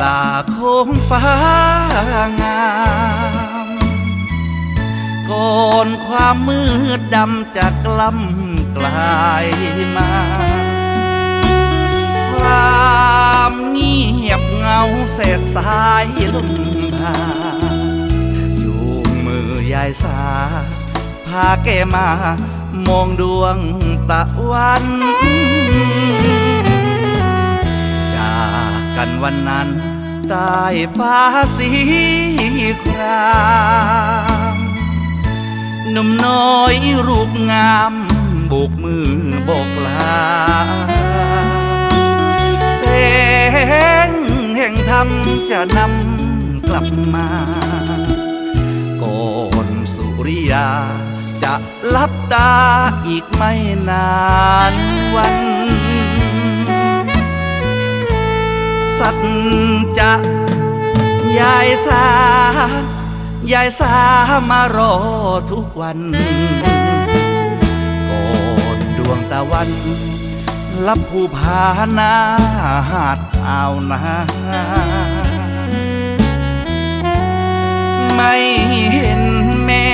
ลาโค้งฟ้างามก่อนความมืดดำจะกล้ำกลายมา ความเงียบเงาเศษสายลมพาจูงมือยายสา พาแกมามองดวงตะวัน วันนั้นใต้ฟ้าสีครามหนุ่มน้อยรูปงามโบกมือโบกลาแสงแห่งธรรมจะนำกลับมาก่อนสุริยาจะลับตาอีกไม่นานวัน สัจจะยายสายายสามารอทุกวันก่อนดวงตะวันลับผู้พานาหาดอ่าวนาไม่เห็นแม่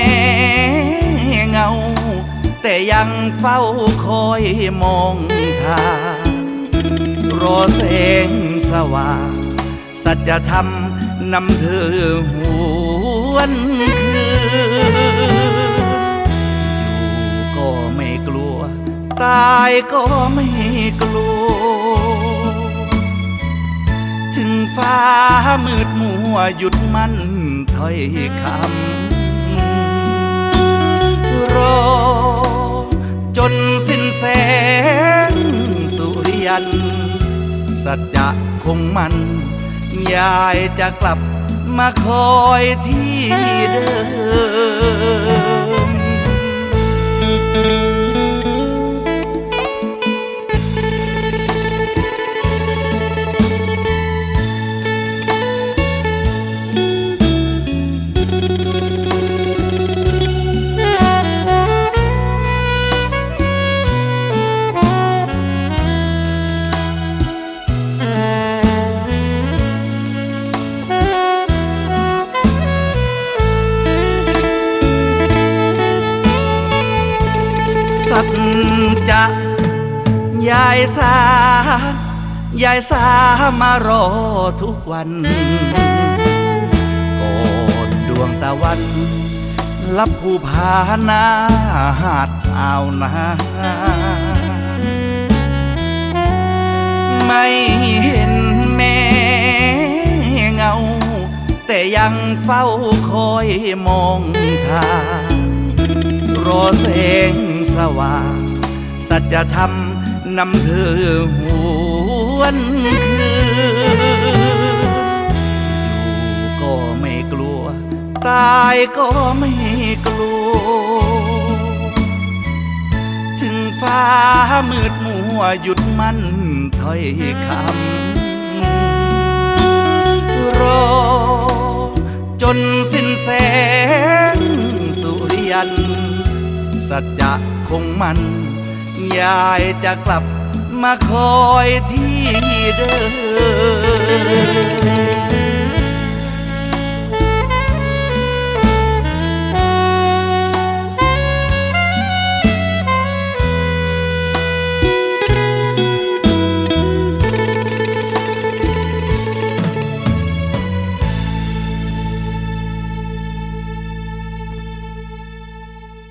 เงา แต่ยังเฝ้าคอยมองทาง รอแสงสว่าง สัจธรรมนำเธอหวนคืนอยู่ก็ไม่กลัว ตายก็ไม่กลัว ถึงฟ้ามืดมัวหยุดมันถ้อยคำรอจนสิ้นแสงสุริยัน สัจจะคงมัน ยายจะกลับมาคอยที่เดิม สัจจะยายสายายสามารอทุกวันก่อนดวงตะวันลับผู้พานาหาดอ่าวนาไม่เห็นแม่เงา แต่ยังเฝ้าคอยมองทาง รอแสงสว่าง สัจธรรมนำเธอหวนคืนอยู่ก็ไม่กลัว ตายก็ไม่กลัว ถึงฟ้ามืดมัวหยุดมันถอยคำรอจนสิ้นแสงสุริยัน สัจจะคงมัน ยายจะกลับมาคอยที่เดิม